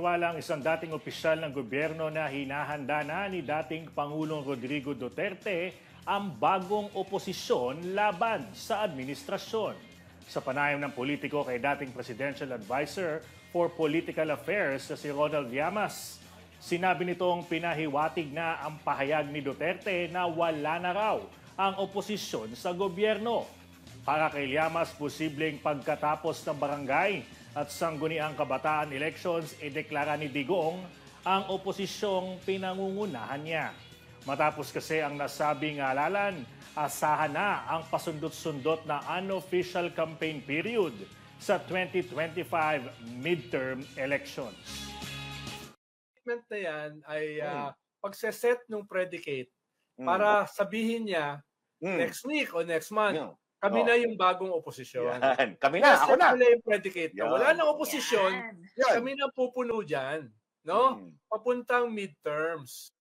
naniniwala ang isang dating opisyal ng gobyerno na hinahanda na ni dating Pangulong Rodrigo Duterte ang bagong oposisyon laban sa administrasyon. Sa panayam ng politiko kay dating Presidential Advisor for Political Affairs na si Ronald Llamas, sinabi nitong pinahiwatig na ang pahayag ni Duterte na wala na raw ang oposisyon sa gobyerno. Para kay Llamas, posibleng pagkatapos ng barangay at sangguniang kabataan elections, ideklara ni Digong ang oposisyong pinangungunahan niya. Matapos kasi ang nasabing halalan, asahan na ang pasundot-sundot na unofficial campaign period sa 2025 midterm elections. statement na yan ay Hmm. uh, pagseset ng predicate Mm. para sabihin niya Mm. next week o next month, Yun. Kami Oh. na yung bagong oposisyon. Yan. Kami na, ako Set na. nila yung predicate na Yan. wala nang oposisyon, Yan. Yan. kami na pupuno dyan. No? Mm. Papuntang midterms.